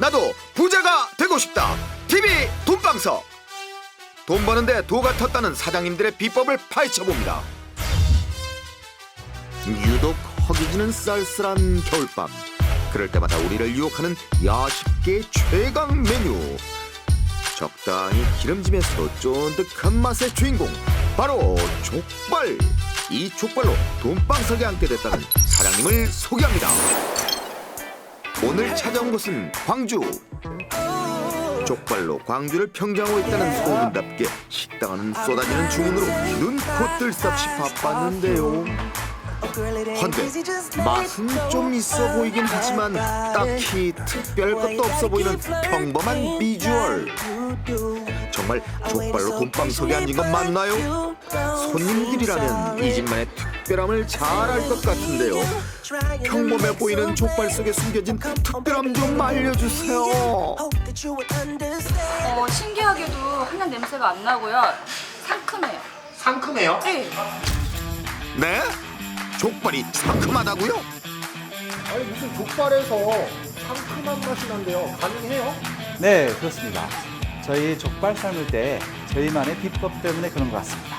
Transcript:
나도 부자가 되고 싶다. TV 돈방석. 돈 버는데 도가 텄다는 사장님들의 비법을 파헤쳐 봅니다. 유독 허기지는 쌀쌀한 겨울밤. 그럴 때마다 우리를 유혹하는 야식계 최강 메뉴. 적당히 기름짐에서도 쫀득한 맛의 주인공 바로 족발. 이 족발로 돈방석에 앉게 됐다는 사장님을 소개합니다. 오늘 찾아온 곳은 광주. 족발로 광주를 평정하고 있다는 소문답게 식당 안은 쏟아지는 주문으로 새 없이 바빴는데요. 헌데 맛은 좀 있어 보이긴 하지만 딱히 특별 것도 없어 보이는 평범한 비주얼. 정말 족발로 돈방석에 앉은 건 맞나요? 손님들이라면 이 집만의 특별함을 잘 알 것 같은데요. 평범해 보이는 족발 속에 숨겨진 특별함 좀 알려주세요. 어, 신기하게도 한약 냄새가 안 나고요. 상큼해요. 상큼해요? 네. 네? 족발이 상큼하다고요? 아니 무슨 족발에서 상큼한 맛이 난대요. 가능해요? 네, 그렇습니다. 저희 족발 삶을 때 저희만의 비법 때문에 그런 것 같습니다.